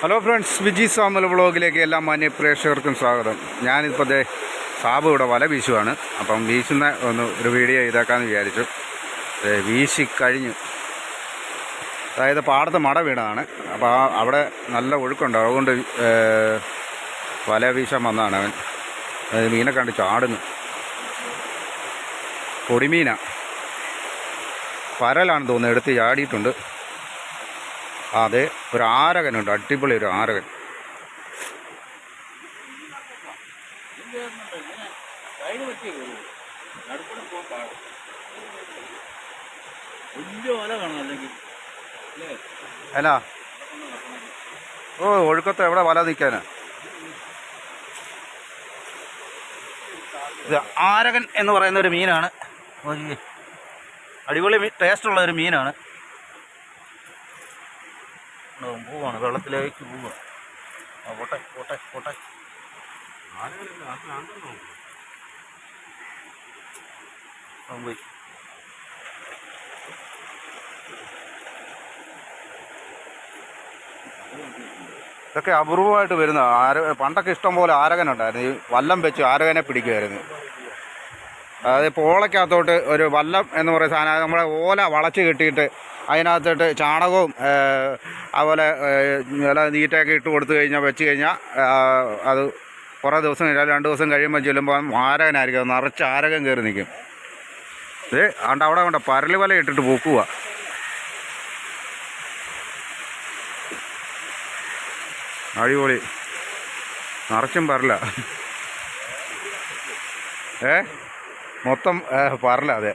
Hello friends Viji Samuel വ്ളോഗിലേക്ക് എല്ലാ മാന്യ പ്രേക്ഷകർക്കും സ്വാഗതം. ഞാനിപ്പോൾ ദേ സാബ് ഇവിടെ വല വീശുവാണ്. അപ്പം വീശുന്ന ഒന്ന് ഒരു വീഡിയോ ഇതാക്കാമെന്ന് വിചാരിച്ചു. വീശി കഴിഞ്ഞു. അതായത് പാടത്ത് മട വീണതാണ്. അപ്പോൾ ആ അവിടെ നല്ല ഒഴുക്കുണ്ട്. അതുകൊണ്ട് വല വീശാൻ വന്നതാണ് അവൻ. അതായത് മീനെ കണ്ട് ചാടുന്നു. പൊടിമീന. പരലാണെന്ന് തോന്നുന്നു. എടുത്ത് ചാടിയിട്ടുണ്ട്. അതെ ഒരു ആരകനുണ്ട് അടിപൊളി ഒരു ആരകൻ. അല്ല. ഓ ഒഴുക്കത്ത് എവിടെ വല നിൽക്കാനാ? ഇത് ആരകൻ എന്ന് പറയുന്ന ഒരു മീനാണ്. അടിപൊളി ടേസ്റ്റുള്ള ഒരു മീനാണ്. പോവാണ്. വെള്ളത്തിലേക്ക് പോവുക പോട്ടെ പോട്ടെ പോട്ടെ. പോയി. ഇതൊക്കെ അപൂർവമായിട്ട് വരുന്ന ആര പണ്ടൊക്കെ ഇഷ്ടം പോലെ ആരകനുണ്ടായിരുന്നു. ഈ വല്ലം വെച്ച് ആരകനെ പിടിക്കുമായിരുന്നു അതായത് പോളയ്ക്കകത്തോട്ട് ഒരു വല്ലം എന്ന് പറയുന്ന സാധനം നമ്മളെ ഓല വളച്ച് കെട്ടിയിട്ട് അതിനകത്തോട്ട് ചാണകവും അതുപോലെ നല്ല നീറ്റൊക്കെ ഇട്ട് കൊടുത്തു കഴിഞ്ഞാൽ വെച്ച് കഴിഞ്ഞാൽ അത് കുറേ ദിവസം കഴിഞ്ഞാൽ രണ്ട് ദിവസം കഴിയുമ്പോൾ ചെല്ലുമ്പോൾ ആരകനായിരിക്കും നിറച്ച് ആരകം കയറി നിൽക്കും ഇത് അതുകൊണ്ട് അവിടെ കൊണ്ട് പരൽ വല ഇട്ടിട്ട് പൊക്കുക അടിപൊളി. നിറച്ചും പരല. ഏ? മൊത്തം പറല അതെ.